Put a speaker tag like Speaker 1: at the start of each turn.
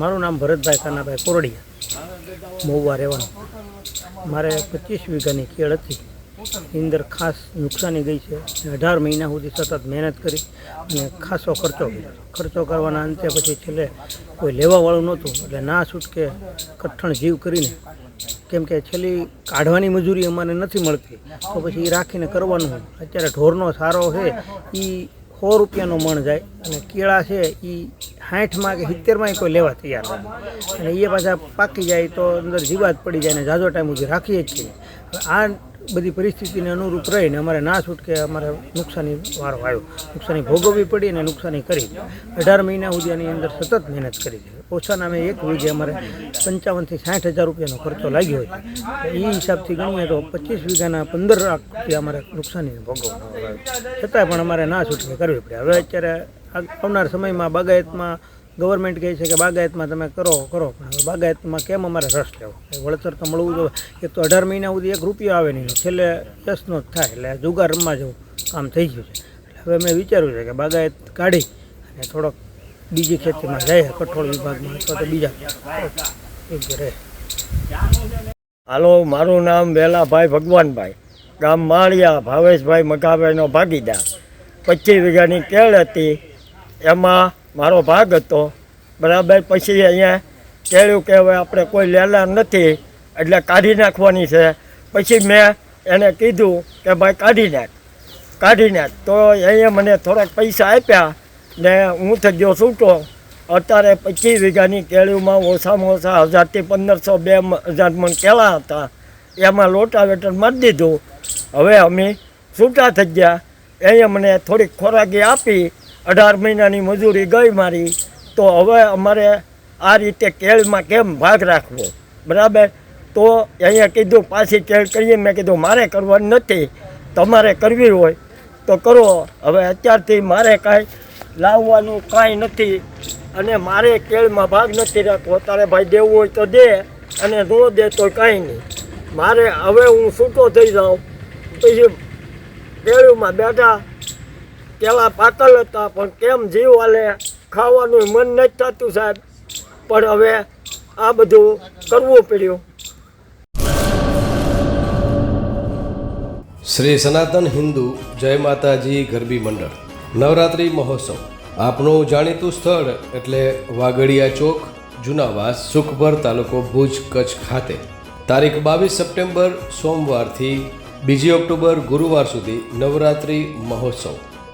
Speaker 1: મારું નામ ભરતભાઈ કાનાભાઈ કોરડિયા. મહુવા રહેવાનું. મારે પચીસ વીઘાની કેળ હતી. અંદર ખાસ નુકસાની ગઈ છે. અઢાર મહિના સુધી સતત મહેનત કરી અને ખાસો ખર્ચો કર્યો. ખર્ચો કરવાના અંતે પછી છેલ્લે કોઈ લેવાવાળું નહોતું. એટલે ના છૂટકે કઠણ જીવ કરીને, કેમ કે છેલ્લી કાઢવાની મજૂરી અમને નથી મળતી. તો પછી એ રાખીને કરવાનું. અત્યારે ઢોરનો સારો છે. એ સો રૂપિયાનો મણ જાય. અને કેળા છે એ સાઠમાં કે સિત્તેરમાં કોઈ લેવા તૈયાર હોય અને એ પાછા પાકી જાય તો અંદર જીવાત પડી જાય ને જાજો ટાઈમ સુધી રાખીએ જ છીએ. આ બધી પરિસ્થિતિને અનુરૂપ રહીને અમારે ના છૂટકે અમારે નુકસાની વારો આવ્યો. નુકસાની ભોગવવી પડી અને નુકસાની કરી. અઢાર મહિના સુધી આની અંદર સતત મહેનત કરી છે. ઓછા અમે એક વીઘે અમારે પંચાવનથી સાઠ હજાર રૂપિયાનો ખર્ચો લાગ્યો હોય. એ હિસાબથી ગણીએ તો પચીસ વીઘાના પંદર લાખ રૂપિયા અમારે નુકસાની ભોગવવાનો આવ્યો છતાંય પણ અમારે ના છૂટકે કરવી પડે. હવે અત્યારે આવનાર સમયમાં બાગાયતમાં ગવર્મેન્ટ કહે છે કે બાગાયતમાં તમે કરો કરો. પણ હવે બાગાયતમાં કેમ અમારે રસ લેવો? વળતર તો મળવું જોઈએ એક તો અઢાર મહિના સુધી એક રૂપિયો આવે નહીં. છેલ્લે યશનો જ થાય. એટલે જુગાર રમવા જેવું કામ થઈ ગયું છે. એટલે હવે મેં વિચાર્યું છે કે બાગાયત કાઢી અને થોડોક બીજી ખેતીમાં જાય, કઠોળ વિભાગમાં અથવા તો બીજા. રહે.
Speaker 2: હાલો, મારું નામ વેલાભાઈ ભગવાનભાઈ. ગામ માળિયા, ભાવેશભાઈ મગાભાઈનો ભાગીદાર. પચીસ વીઘાની કેળ હતી. એમાં મારો ભાગ હતો. બરાબર, પછી અહીંયા કેળ્યું કે હવે આપણે કોઈ લેલા નથી, એટલે કાઢી નાખવાની છે. પછી મેં એને કીધું કે ભાઈ કાઢી નાખ કાઢી નાખ. તો અહીંયા મને થોડાક પૈસા આપ્યા ને હું થઈ ગયો છૂટો. અત્યારે પચીસ વીઘાની કેળીઓમાં ઓછામાં ઓછા હજારથી પંદરસો બે હજાર મણ કેળા હતા. એમાં લોટાવેટર મારી દીધું. હવે અમે છૂટા થઈ ગયા. એ મને થોડીક ખોરાકી આપી અઢાર મહિનાની મજૂરી ગઈ મારી, તો હવે અમારે આ રીતે કેળમાં કેમ ભાગ રાખવો? બરાબર? તો અહીંયા કીધું, પાછી કેળ કરીએ. મેં કીધું, મારે કરવાની નથી. તમારે કરવી હોય તો કરો. હવે અત્યારથી મારે કાંઈ લાવવાનું કાંઈ નથી અને મારે કેળમાં ભાગ નથી રાખવો. તારે ભાઈ દેવું હોય તો દે અને ન દે તો કાંઈ નહીં. મારે હવે હું છૂટો થઈ જાઉં. પછી કેળમાં બેઠા કેળા પાતળ હતા, પણ કેમ જીવ હાલે? ખાવાનું મન નથી થતું સાહેબ. પણ હવે આ બધું કરવું પડ્યું.
Speaker 3: શ્રી સનાતન હિન્દુ જય માતાજી ગરબી મંડળ. નવરાત્રિ મહોત્સવ. આપનું જાણીતું સ્થળ એટલે વાગડિયા ચોક, જુનાવાસ, સુખભર તાલુકો ભુજ, કચ્છ ખાતે. તારીખ બાવીસ સપ્ટેમ્બર સોમવારથી બીજી ઓક્ટોબર ગુરુવાર સુધી નવરાત્રિ મહોત્સવ.